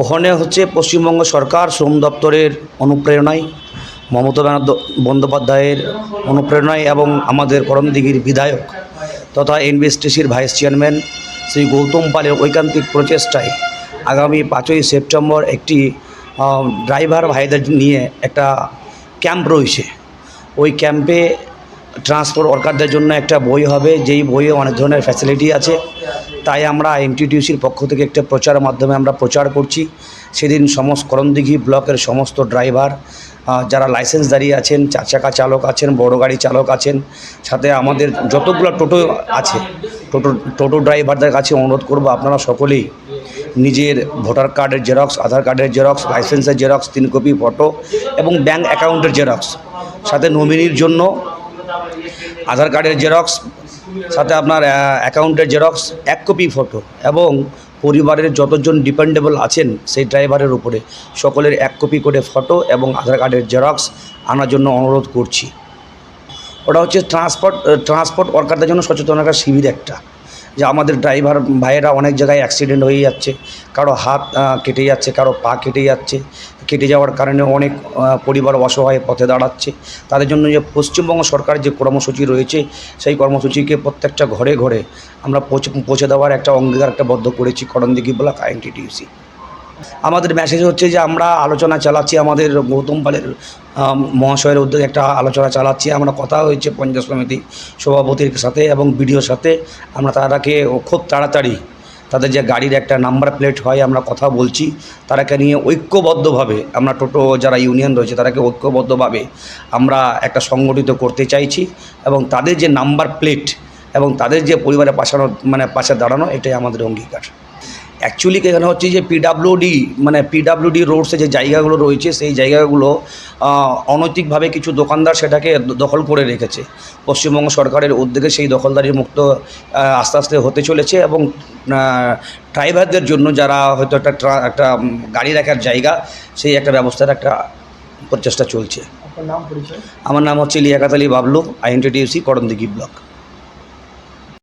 ওখানে হচ্ছে পশ্চিমবঙ্গ সরকার, শ্রম দপ্তরের অনুপ্রেরণায়, মমতা বন্দ্যোপাধ্যায়ের অনুপ্রেরণায় এবং আমাদের করমদিঘির বিধায়ক তথা এনবিএসটিসির ভাইস চেয়ারম্যান শ্রী গৌতম পালের ঐকান্তিক প্রচেষ্টায় আগামী পাঁচই সেপ্টেম্বর একটি ড্রাইভার ভাইদের নিয়ে একটা ক্যাম্প রয়েছে। ওই ক্যাম্পে ট্রান্সপোর্ট ওয়ার্কারদের জন্য একটা বই হবে। যেই বইয়ে অনেক ধরনের ফ্যাসিলিটি আছে। তাই আমরা এনটিটিউসির পক্ষ থেকে একটা প্রচারের মাধ্যমে আমরা প্রচার করছি। সেদিন সমস্ত করণদিঘি ব্লকের সমস্ত ড্রাইভার যারা লাইসেন্স দাঁড়িয়ে আছেন, চার চাকা চালক আছেন, বড় গাড়ি চালক আছেন, সাথে আমাদের যতগুলো টোটো আছে, টোটো টোটো ড্রাইভারদের কাছে অনুরোধ করব আপনারা সকলেই নিজের ভোটার কার্ডের জেরক্স, আধার কার্ডের জেরক্স লাইসেন্সের জেরক্স, তিন কপি ফটো এবং ব্যাঙ্ক অ্যাকাউন্টের জেরক্স, সাথে নমিনির জন্য আধার কার্ডের জেরক্স, সাথে আপনার অ্যাকাউন্টের জেরক্স, এক কপি ফটো এবং পরিবারের যতজন ডিপেন্ডেবল আছেন সেই ড্রাইভারের উপরে। সকলের এক কপি করে ফটো এবং আধার কার্ডের জেরক্স আনার জন্য অনুরোধ করছি। ওটা হচ্ছে ট্রান্সপোর্ট ট্রান্সপোর্ট ওয়ার্কারদের জন্য সচেতনতার শিবির একটা। যে আমাদের ড্রাইভার ভাইয়েরা অনেক জায়গায় অ্যাক্সিডেন্ট হয়ে যাচ্ছে। কারও হাত কেটে যাচ্ছে, কারও পা কেটে যাচ্ছে। কেটে যাওয়ার কারণে অনেক পরিবার অসহায় পথে দাঁড়াচ্ছে। তাদের জন্য যে পশ্চিমবঙ্গ সরকার যে কর্মসূচি রয়েছে, সেই কর্মসূচিকে প্রত্যেকটা ঘরে ঘরে আমরা পৌঁছে দেওয়ার একটা অঙ্গীকার একটা বদ্ধ করেছি করণদিঘি ব্লক আইএনটিটিউসি আমাদের মেসেজ হচ্ছে যে, আমরা আলোচনা চালাচ্ছি আমাদের গৌতম পালের মহাশয়ের উদ্যোগে একটা আলোচনা চালাচ্ছি। আমরা কথা হয়েছে পঞ্চায়েত সমিতি সভাপতির সাথে এবং বিডিওর সাথে। আমরা তারাকে খুব তাড়াতাড়ি তাদের যে গাড়ির একটা নাম্বার প্লেট হয়, আমরা কথা বলছি। তারাকে নিয়ে ঐক্যবদ্ধভাবে আমরা টোটো যারা ইউনিয়ন রয়েছে, তারাকে ঐক্যবদ্ধভাবে আমরা একটা সংগঠিত করতে চাইছি এবং তাদের যে নাম্বার প্লেট এবং তাদের যে পরিবারের পাশানো মানে পাশে দাঁড়ানো, এটাই আমাদের অঙ্গীকার। অ্যাকচুয়ালি এখানে হচ্ছে যে পিডাব্লিউডি মানে পিডাব্লিউডি রোডসে যে জায়গাগুলো রয়েছে সেই জায়গাগুলো অনৈতিকভাবে কিছু দোকানদার সেটাকে দখল করে রেখেছে। পশ্চিমবঙ্গ সরকারের উদ্যোগে সেই দখলদারির মুক্ত আস্তে আস্তে হতে চলেছে এবং ড্রাইভারদের জন্য যারা হয়তো একটা একটা গাড়ি রাখার জায়গা সেই একটা ব্যবস্থার একটা প্রচেষ্টা চলছে। আপনার নাম পরিচয়? আমার নাম হচ্ছে লিয়াকাত আলী বাবলু আইএনটিডিউসি করণদিঘি ব্লক।